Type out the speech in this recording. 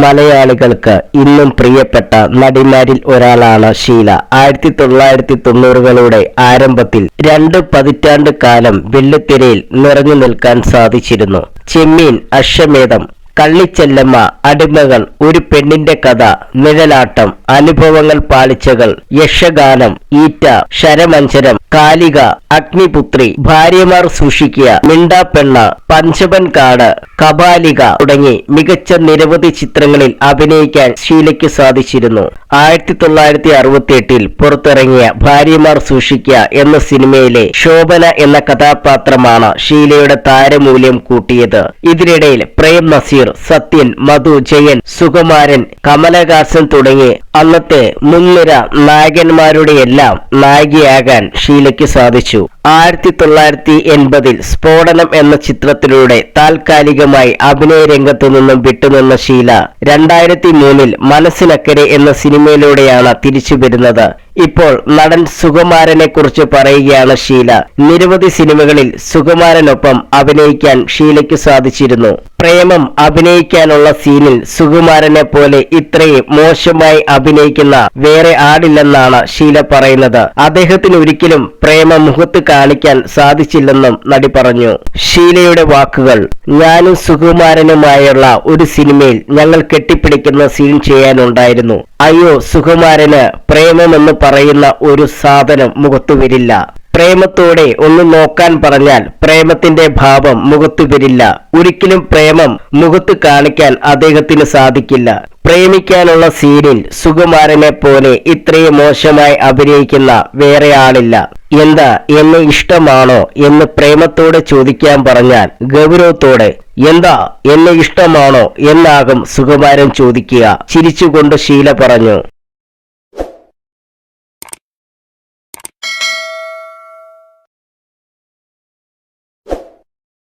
മലയാളികൾക്ക് ഇന്നും പ്രിയപ്പെട്ട നടിമാരിൽ ഒരാളാണ് ഷീല. ആയിരത്തി തൊള്ളായിരത്തി തൊണ്ണൂറുകളുടെ ആരംഭത്തിൽ രണ്ട് പതിറ്റാണ്ട് കാലം വെള്ളിത്തിരയിൽ നിറഞ്ഞു നിൽക്കാൻ സാധിച്ചിരുന്നു. ചെമ്മീൻ അശ്വമേധം കള്ളിച്ചെല്ലമ്മ അടിമകൾ ഒരു പെണ്ണിന്റെ കഥ നിഴലാട്ടം അനുഭവങ്ങൾ പാളിച്ചകൾ യക്ഷഗാനം ഈറ്റ ശരമഞ്ചരം കാലിക അഗ്നിപുത്രി ഭാര്യമാർ സൂക്ഷിക്കുക മിണ്ടാപ്പെണ്ണ പഞ്ചപൻ കാട് കപാലിക തുടങ്ങി മികച്ച നിരവധി ചിത്രങ്ങളിൽ അഭിനയിക്കാൻ ഷീലയ്ക്ക് സാധിച്ചിരുന്നു. ആയിരത്തി തൊള്ളായിരത്തി അറുപത്തി എട്ടിൽ പുറത്തിറങ്ങിയ ഭാര്യമാർ സൂക്ഷിക്കുക എന്ന സിനിമയിലെ ശോഭന എന്ന കഥാപാത്രമാണ് ഷീലയുടെ താരമൂല്യം കൂട്ടിയത്. ഇതിനിടയിൽ പ്രേം നസീർ സത്യൻ മധു ജയൻ സുകുമാരൻ കമലഹാസൻ തുടങ്ങി അന്നത്തെ മുൻനിര നായകന്മാരുടെയെല്ലാം നായികയാകാൻ ഷീലയ്ക്ക് സാധിച്ചു. ആയിരത്തി തൊള്ളായിരത്തി എൺപതിൽ സ്ഫോടനം എന്ന ചിത്രത്തിലൂടെ താൽക്കാലികമായി അഭിനയ രംഗത്തു നിന്നും വിട്ടുനിന്ന ഷീല രണ്ടായിരത്തി മൂന്നിൽ മനസ്സിനക്കരെ എന്ന സിനിമയിലൂടെയാണ് തിരിച്ചു വരുന്നത്. ഇപ്പോൾ നടൻ സുകുമാരനെ കുറിച്ച് പറയുകയാണ് ഷീല. നിരവധി സിനിമകളിൽ സുകുമാരനൊപ്പം അഭിനയിക്കാൻ ഷീലയ്ക്ക് സാധിച്ചിരുന്നു. പ്രേമം അഭിനയിക്കാനുള്ള സീനിൽ സുകുമാരനെ പോലെ ഇത്രയും മോശമായി അഭിനയിക്കുന്ന വേറെ ആടില്ലെന്നാണ് ഷീല പറയുന്നത്. അദ്ദേഹത്തിന് ഒരിക്കലും പ്രേമ മുഖത്ത് കാണിക്കാൻ സാധിച്ചില്ലെന്നും നടി പറഞ്ഞു. ഷീലയുടെ വാക്കുകൾ ഞാനും സുകുമാരനുമായുള്ള ഒരു സിനിമയിൽ ഞങ്ങൾ കെട്ടിപ്പിടിക്കുന്ന സീൻ ചെയ്യാനുണ്ടായിരുന്നു. അയ്യോ സുകുമാരന് പ്രേമമെന്ന് പറയുന്ന ഒരു സാധനം മുഖത്തു വരില്ല. പ്രേമത്തോടെ ഒന്ന് നോക്കാൻ പറഞ്ഞാൽ പ്രേമത്തിന്റെ ഭാവം മുഖത്തു വരില്ല. ഒരിക്കലും പ്രേമം മുഖത്ത് കാണിക്കാൻ അദ്ദേഹത്തിന് സാധിക്കില്ല. പ്രേമിക്കാനുള്ള സീനിൽ സുകുമാരനെ പോലെ ഇത്രയും മോശമായി അഭിനയിക്കുന്ന വേറെ ആളില്ല. എന്താ എന്നെ ഇഷ്ടമാണോ എന്ന് പ്രേമത്തോടെ ചോദിക്കാൻ പറഞ്ഞാൽ ഗൗരവത്തോടെ എന്താ എന്നെ ഇഷ്ടമാണോ? എന്നാകും സുകുമാരൻ ചോദിക്കുക. ചിരിച്ചുകൊണ്ട് ശീല പറഞ്ഞു.